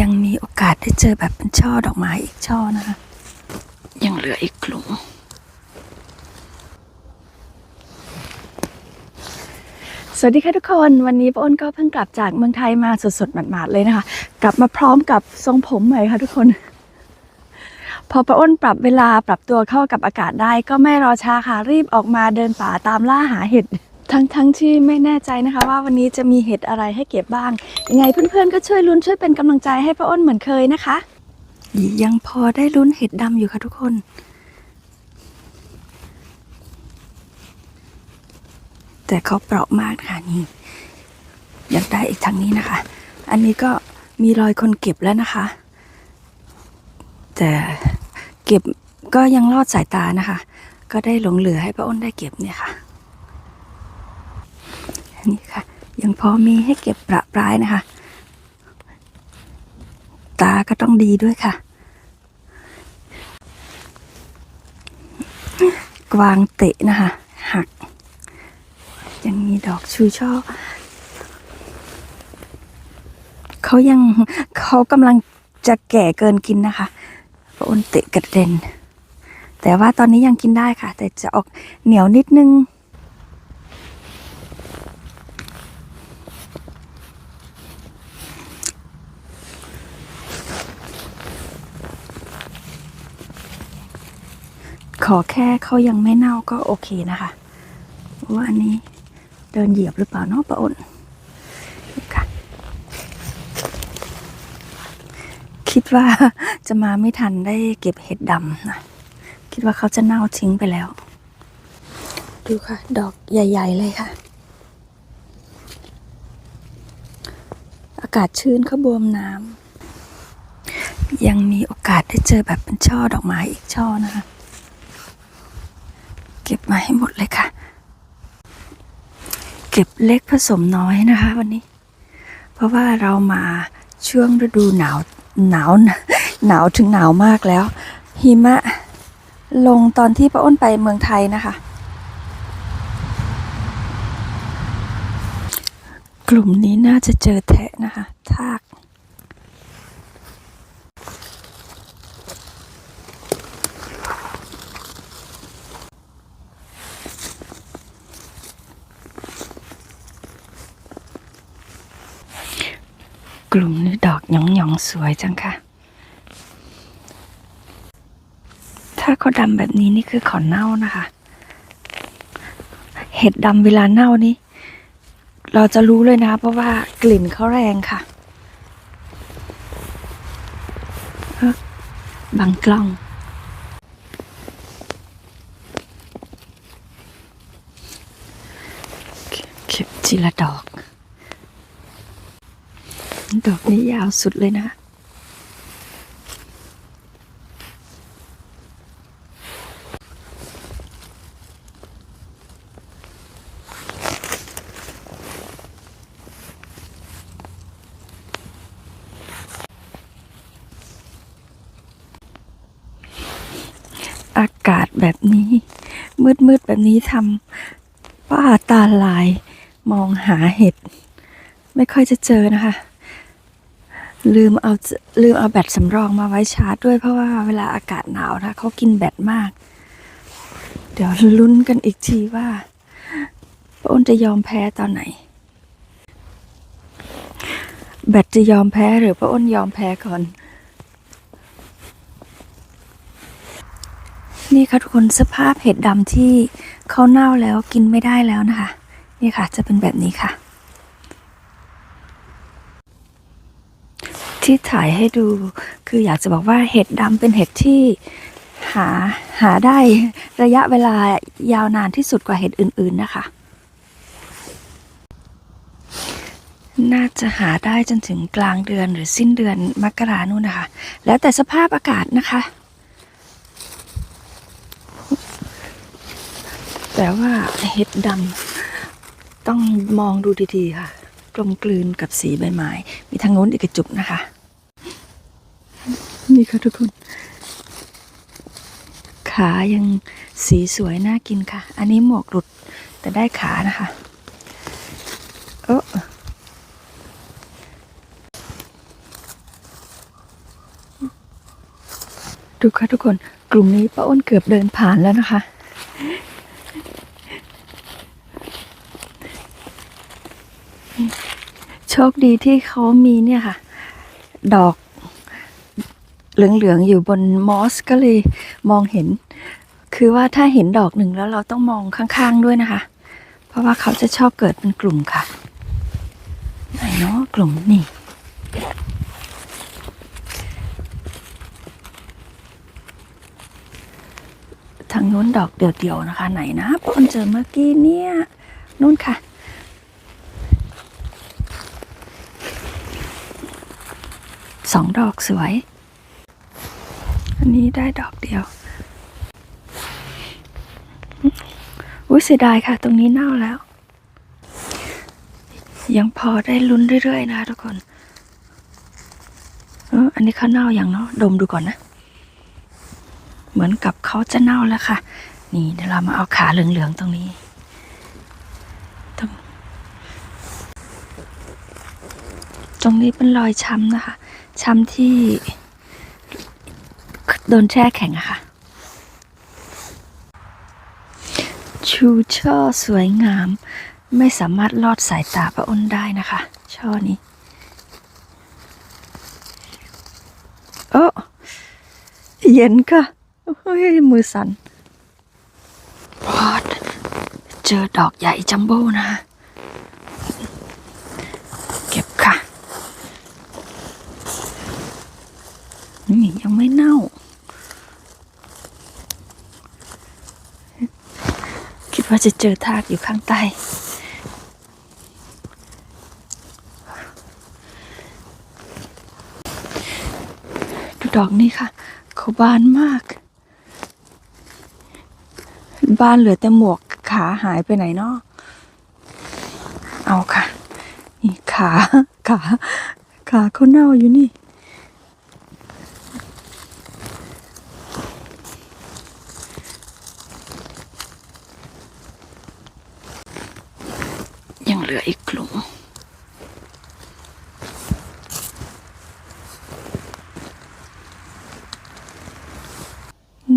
ยังมีโอกาสได้เจอแบบเป็นช่อดอกไม้อีกช่อนะคะ ยังเหลืออีกกลุ่มสวัสดีค่ะทุกคนวันนี้ป้าอ้นก็เพิ่งกลับจากเมืองไทยมาสดๆหมาดๆเลยนะคะ กลับมาพร้อมกับทรงผมใหม่ค่ะทุกคน พอป้าอ้นปรับเวลาปรับตัวเข้ากับอากาศได้ ก็ไม่รอช้าค่ะรีบออกมาเดินป่าตามล่าหาเห็ด ทั้งทั้งที่ไม่แน่ใจนะคะ ว่าวันนี้จะมีเห็ดอะไรให้เก็บบ้าง ยังไงเพื่อนๆก็ช่วยลุ้นช่วยเป็นกำลังใจให้ป้าอ้นเหมือนเคยนะคะ ยังพอได้ลุ้นเห็ดดำอยู่ค่ะทุกคน แต่เขาเปราะมากค่ะนี่อยากได้อีกทางนี้นะคะ อันนี้ก็มีรอยคนเก็บแล้วนะคะ แต่เก็บก็ยังรอดสายตานะคะ ก็ได้หลงเหลือให้ป้าอ้นได้เก็บเนี่ยค่ะ นนี้ค่ะ ยังพอมีให้เก็บประปรายนะคะ ตาก็ต้องดีด้วยค่ะ กวางเตะนะคะ หัก ยังมีดอกชูช่อเขายังเขากำลังจะแก่เกินกินนะคะปะอนเตะกระเด็น แต่ว่าตอนนี้ยังกินได้ค่ะ แต่จะออกเหนียวนิดนึง ขอแค่เขายังไม่เน่าก็โอเคนะคะว่าอันนี้เดินเหยียบหรือเปล่าเนาะปะอ้นค่ะ คิดว่าจะมาไม่ทันได้เก็บเห็ดดำนะคิดว่าเขาจะเน่าทิ้งไปแล้ว ดูค่ะ ดอกใหญ่ ๆ เลยค่ะ อากาศชื้นเขาบวมน้ำยังมีโอกาสได้เจอแบบเป็นช่อดอกไม้อีกช่อนะคะ มาให้หมดเลยค่ะ เก็บเล็กผสมน้อยนะคะ วันนี้ เพราะว่าเรามาช่วงฤดูหนาวหนาวหนาวถึงหนาวมากแล้ว หิมะลงตอนที่ป้าอ้นไปเมืองไทยนะคะ กลุ่มนี้น่าจะเจอแทะนะคะ ทาก กลุ่มนี้ดอกหยองหยองสวยจังค่ะ ถ้าเขาดำแบบนี้นี่คือขอนเน่านะคะ เห็ดดำเวลาเน่านี่เราจะรู้เลยนะ เพราะว่ากลิ่นเขาแรงค่ะบังกล้องเก็บทีละดอก ดอกนี้ยาวสุดเลยนะ อากาศแบบนี้ มืดๆแบบนี้ทำป้าตาลายมองหาเห็ด ไม่ค่อยจะเจอนะคะ ลืมเอาลืมเอาแบตสำรองมาไว้ชาร์จด้วยเพราะว่าเวลาอากาศหนาวนะเขากินแบตมาก เดี๋ยวลุ้นกันอีกทีว่าป้าอ้นจะยอมแพ้ตอนไหน แบตจะยอมแพ้หรือป้าอ้นยอมแพ้ก่อน นี่ค่ะทุกคนสภาพเห็ดดำที่เขาเน่าแล้วกินไม่ได้แล้วนะคะ นี่ค่ะ จะเป็นแบบนี้ค่ะ ที่ถ่ายให้ดู คืออยากจะบอกว่าเห็ดดำเป็นเห็ดที่หาหาได้ระยะเวลายาวนานที่สุดกว่าเห็ดอื่น ๆนะคะ น่าจะหาได้จนถึงกลางเดือนหรือสิ้นเดือนมกรานู่นนะคะ แล้วแต่สภาพอากาศนะคะ แต่ว่าเห็ดดำต้องมองดูดีๆค่ะ กลมกลืนกับสีใบไม้ มีทางโน้นอีกจุกนะคะ นี่ค่ะทุกคน ขายังสีสวยน่ากินค่ะ อันนี้หมวกหลุดแต่ได้ขานะคะเออดูค่ะทุกคน กลุ่มนี้ป้าอ้นเกือบเดินผ่านแล้วนะคะ โชคดีที่เขามีเนี่ยค่ะ ดอก เหลืองๆอยู่บนมอสก็เลยมองเห็น คือว่าถ้าเห็นดอกหนึ่งแล้วเราต้องมองข้างๆด้วยนะคะ เพราะว่าเขาจะชอบเกิดเป็นกลุ่มค่ะไหนเนาะกลุ่มนี่ทางนู้นดอกเดี่ยวๆนะคะ ไหนนะป้อนเจอเมื่อกี้เนี่ยนู่นค่ะ สองดอกสวยันนี้ได้ดอกเดียว อุ้ยเสียดายค่ะ ตรงนี้เน่าแล้ว ยังพอได้ลุ้นเรื่อยๆนะคะทุกคนเอออันนี้เขาเน่าอย่างเนาะ ดมดูก่อนนะ เหมือนกับเขาจะเน่าแล้วค่ะ นี่เดี๋ยวเรามาเอาขาเหลืองๆตรงนี้ตรงตรงนี้เป็นรอยช้ำนะคะ ช้ำที่ โดนแช่แข็งอะค่ะ ชูช่อสวยงาม ไม่สามารถลอดสายตาป้าอ้นได้นะคะ ช่อนี้โอ้เย็นค่ะเฮ้ยมือสั่นพอดเจอดอกใหญ่จัมโบ้นะเก็บค่ะ นี่ยังไม่เน่า คิด ว่าจะเจอทากอยู่ข้างใต้ ดูดอกนี่ค่ะ เขาบานมาก บานเหลือแต่หมวกขาหายไปไหนเนาะเอาค่ะ นี่ขา ขา ขาเขาเน่าอยู่นี่ ยังเหลืออีกกลุ่ม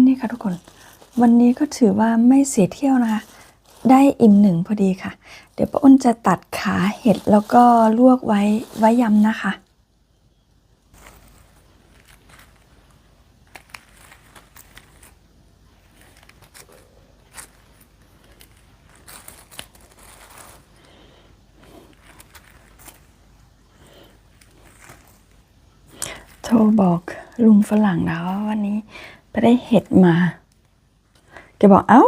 นี่ ค่ะทุกคน วันนี้ก็ถือว่าไม่เสียเที่ยวนะคะ ได้อิ่มหนึ่งพอดีค่ะ เดี๋ยวป้าอ้นจะตัดขาเห็ดแล้วก็ลวกไว้ไว้ยำนะคะโทรบอกลุงฝรั่งนะว่าวันนี้ ไปได้เห็ดมาแกบอกเอ้า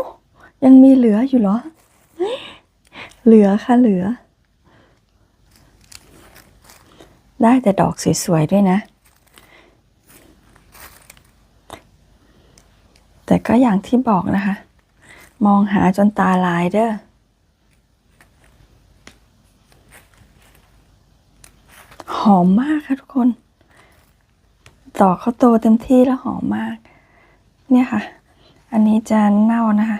ยังมีเหลืออยู่เหรอ เหลือค่ะเหลือ ได้แต่ดอกสวยๆด้วยนะ แต่ก็อย่างที่บอกนะคะ มองหาจนตาลายเด้อหอมมากค่ะทุกคน ดอกเขาโตเต็มที่แล้วหอมมาก เนี่ยค่ะ อันนี้จะเน่านะคะ